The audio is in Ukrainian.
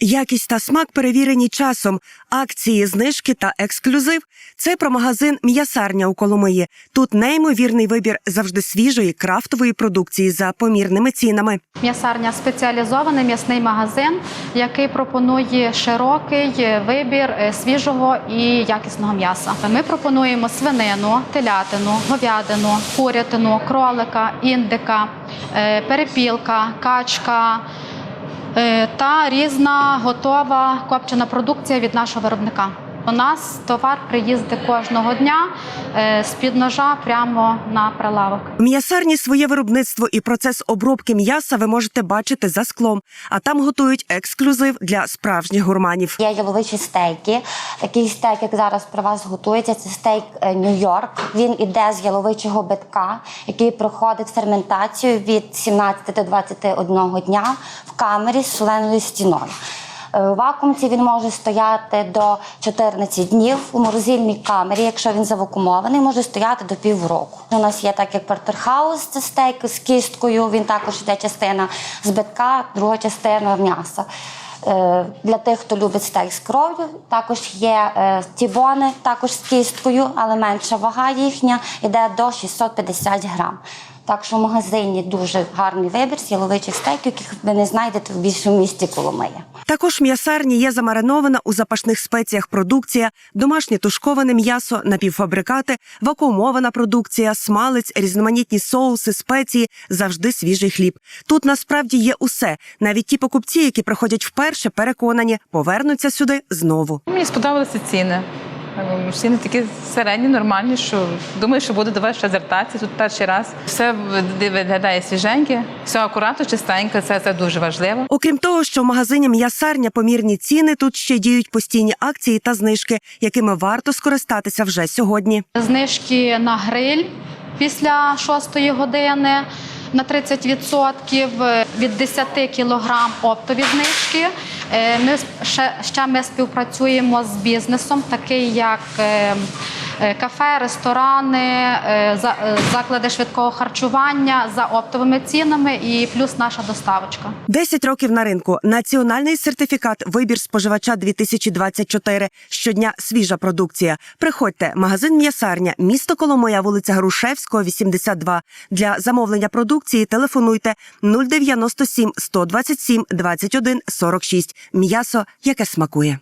Якість та смак перевірені часом. Акції, знижки та ексклюзив. Це про магазин М'ясарня у Коломиї. Тут неймовірний вибір завжди свіжої крафтової продукції за помірними цінами. М'ясарня спеціалізований м'ясний магазин, який пропонує широкий вибір е, свіжого і якісного м'яса. Ми пропонуємо свинину, телятину, говядину, курятину, кролика, індика, е, перепілка, качка. Е, Та різна готова копчена продукція від нашого виробника. У нас товар приїздить кожного дня е, з-під ножа прямо на прилавок. В м'ясарні своє виробництво і процес обробки м'яса ви можете бачити за склом, а там готують ексклюзив для справжніх гурманів. Є яловичі стейки. Такий стейк, як зараз при вас готується, це стейк е, Нью-Йорк. Він іде з яловичого битка, який проходить ферментацію від 17 до 21 дня в камері з соленою стіною. Е, У вакуумці він може стояти до 14 днів. У морозильній камері, якщо він завакумований, може стояти до півроку. У нас є так, як портерхаус, це стейк з кісткою. Він також йде частина з битка, друга частина м'яса. Е, Для тих, хто любить стейк з кров'ю, також є е, тібони, також з кісткою, але менша вага їхня йде до 650 грам. Так що в магазині дуже гарний вибір з яловичих стейків, яких ви не знайдете в більшому місті Коломия. Також в м'ясарні є замаринована у запашних спеціях продукція, домашнє тушковане м'ясо, напівфабрикати, вакуумована продукція, смалець, різноманітні соуси, спеції, завжди свіжий хліб. Тут насправді є усе. Навіть ті покупці, які приходять вперше, переконані, повернуться сюди знову. Мені сподобалися ціни. Е, Ціни такі середні, нормальні, що думаю, що буду до вас ще звертатися тут перший раз. Все виглядає свіженьке, все акуратно, чистенько, це, це дуже важливо. Окрім того, що в магазині м'ясарня помірні ціни, тут ще діють постійні акції та знижки, якими варто скористатися вже сьогодні. Знижки на гриль після 6 години на 30%, від 10 кг оптові знижки. Е, Ми ще, ще ми співпрацюємо з бізнесом, такий як е, е, кафе, ресторани, е, е, заклади швидкого харчування за оптовими цінами і плюс наша доставочка. 10 років на ринку. Національний сертифікат Вибір споживача 2024. Щодня свіжа продукція. Приходьте, магазин м'ясарня, місто Коломоя, вулиця Грушевського, 82. Для замовлення продукції телефонуйте 097 127 21 46. М'ясо, яке смакує.